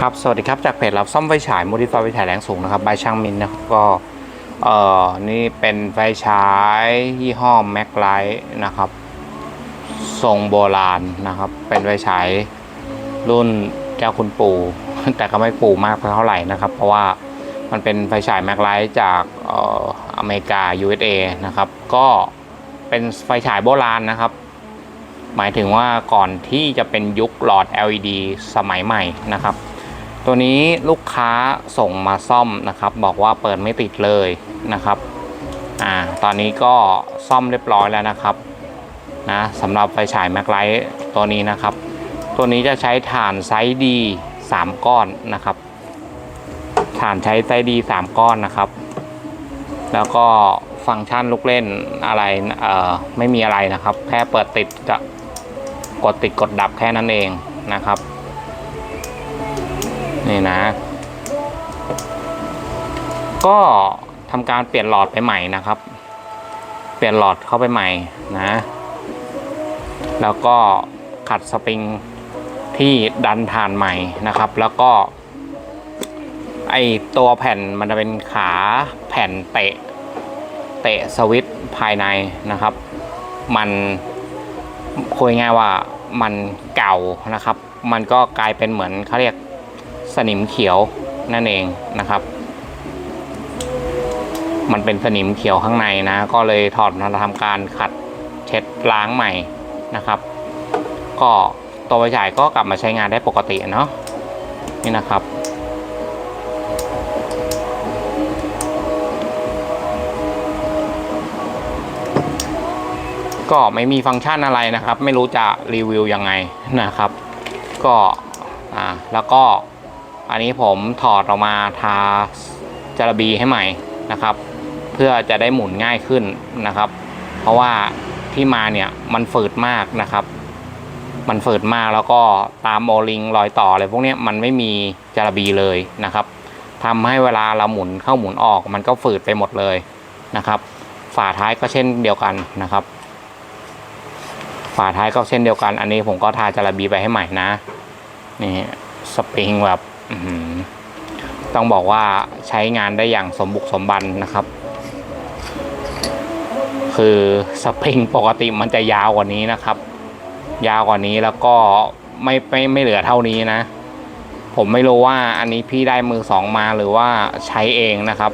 ครับสวัสดีครับจากเพจรับซ่อมไฟฉายมูดิฟายไฟฉายแรงสูงนะครับบายช่างมินนะก็เอ่อนี่เป็นไฟฉายยี่ห้อแม็กไลท์นะครับทรงโบราณนะครับ เป็นไฟฉายรุ่นเจ้าคุณปู่แต่ก็ไม่ปู่มากเท่าไหร่นะครับ เพราะว่ามันเป็นไฟฉายแม็กไลท์จากเอ่ออเมริกา USA นะครับ ก็เป็นไฟฉายโบราณนะครับหมายถึงว่าก่อนที่จะเป็นยุคหลอด LED สมัยใหม่นะครับ ตัวนี้ลูกค้าส่งมาซ่อมนะครับ บอกว่าเปิดไม่ติดเลยนะครับอ่าตอนนี้ก็ซ่อมเรียบร้อยแล้วนะครับนะสำหรับไฟฉายแม็กไลท์ตัวนี้นะครับ ตัวนี้จะใช้ฐานไซส์ดี3ก้อนนะครับ ฐานใช้ไซส์ดี3ก้อนนะครับ แล้วก็ฟังก์ชันลูกเล่นอะไรเอ่อไม่มีอะไรนะครับ แค่เปิดติดจะกดติดกดดับแค่นั้นเองนะครับ นี่นะ ก็ทำการเปลี่ยนหลอดไปใหม่นะครับ เปลี่ยนหลอดเข้าไปใหม่นะ แล้วก็ขัดสปริงที่ดันฐานใหม่นะครับ แล้วก็ไอตัวแผ่นมันจะเป็นขาแผ่นเตะ เตะสวิตภายในนะครับ มันคุยง่ายว่ามันเก่านะครับ มันก็กลายเป็นเหมือนเขาเรียก สนิมเขียวนั่นเองนะครับ มันเป็นสนิมเขียวข้างในนะ ก็เลยถอดมาทำการขัดเช็ดล้างใหม่นะครับ ก็ตัวไฟฉายก็กลับมาใช้งานได้ปกติเนาะนี่นะครับก็ไม่มีฟังก์ชันอะไรนะครับ ไม่รู้จะรีวิวยังไงนะครับ ก็อ่าแล้วก็ อันนี้ผมถอดออกมาทาจารบีให้ใหม่นะครับ เพื่อจะได้หมุนง่ายขึ้นนะครับ เพราะว่าที่มาเนี่ยมันฝืดมากนะครับ มันฝืดมากแล้วก็ตามโอลิงรอยต่ออะไรพวกนี้มันไม่มีจารบีเลยนะครับทำให้เวลาเราหมุนเข้าหมุนออก มันก็ฝืดไปหมดเลยนะครับ ฝาท้ายก็เช่นเดียวกันนะครับ ฝาท้ายก็เช่นเดียวกัน อันนี้ผมก็ทาจาระบีไปให้ใหม่นะนี่สปริงแบบ ต้องบอกว่าใช้งานได้อย่างสมบุกสมบันนะครับ คือสปริงปกติมันจะยาวกว่านี้นะครับ ยาวกว่านี้แล้วก็ไม่ไม่ไม่เหลือเท่านี้นะ ผมไม่รู้ว่าอันนี้พี่ได้มือสองมาหรือว่าใช้เองนะครับ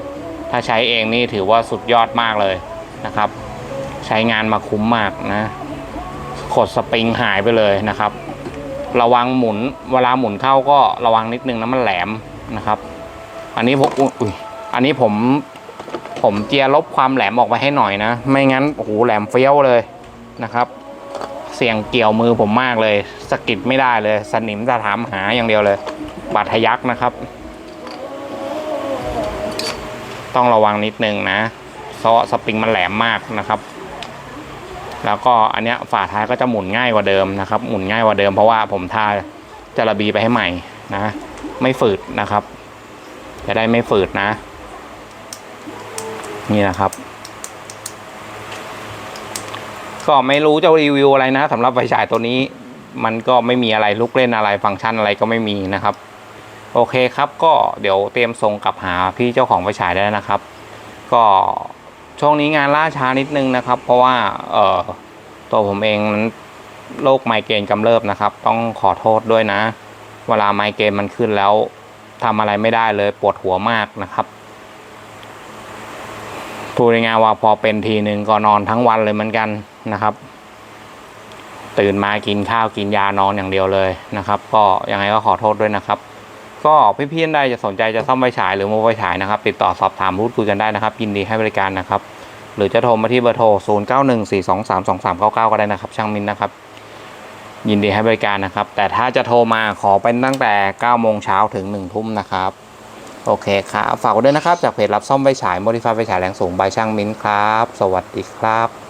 ถ้าใช้เองนี่ถือว่าสุดยอดมากเลยนะครับ ใช้งานมาคุ้มมากนะ ขดสปริงหายไปเลยนะครับ ระวังหมุนเวลาหมุนเข้าก็ระวังนิดนึงนะมันแหลมนะครับ อันนี้ผมอุ้ยอันนี้ผมผมเจียลบความแหลมออกไปให้หน่อยนะ ไม่งั้นโอ้โหแหลมเฟี้ยวเลยนะครับ เสียงเกี่ยวมือผมมากเลยสกิดไม่ได้เลยสนิมจะถามหาอย่างเดียวเลยบาดทะยักนะครับ ต้องระวังนิดนึงนะเพราะสปริงมันแหลมมากนะครับ แล้วก็อันเนี้ยฝาท้ายก็จะหมุนง่ายกว่าเดิมนะครับ หมุนง่ายกว่าเดิมเพราะว่าผมทาจาระบีไปให้ใหม่นะ ไม่ฝืดนะครับ จะได้ไม่ฝืดนะ นี่นะครับ ก็ไม่รู้จะรีวิวอะไรนะสำหรับไฟฉายตัวนี้ มันก็ไม่มีอะไรลูกเล่นอะไรฟังก์ชันอะไรก็ไม่มีนะครับ โอเคครับก็เดี๋ยวเตรียมส่งกลับหาพี่เจ้าของไฟฉายได้นะครับ ก็ ช่วงนี้งานล่าช้านิดนึงนะครับ เพราะว่าเอ่อตัวผมเองนั้นโรคไมเกรนกำเริบนะครับ ต้องขอโทษด้วยนะ เวลาไมเกรนมันขึ้นแล้วทำอะไรไม่ได้เลยปวดหัวมากนะครับพูดง่ายๆว่าพอเป็นทีนึงก็นอนทั้งวันเลยเหมือนกันนะครับ ตื่นมากินข้าวกินยานอนอย่างเดียวเลยนะครับ ก็ยังไงก็ขอโทษด้วยนะครับ ก็พี่ๆท่านใดจะสนใจจะซ่อมไฟฉายหรือโมไฟฉายนะครับ ติดต่อสอบถามพูดคุยกันได้นะครับ ยินดีให้บริการนะครับ หรือจะโทรมาที่เบอร์โทร 0 9 1 4 2 3 2 3 9 9 ก็ได้นะครับ ช่างมินนะครับ ยินดีให้บริการนะครับ แต่ถ้าจะโทรมาขอเป็นตั้งแต่ 9 โมงเช้าถึง 1 ทุ่มนะครับ โอเคครับ ฝากไว้ด้วยนะครับ จากเพจรับซ่อมไฟฉายโมดิฟายไฟฉายแรงสูงบายช่างมินครับ สวัสดีครับ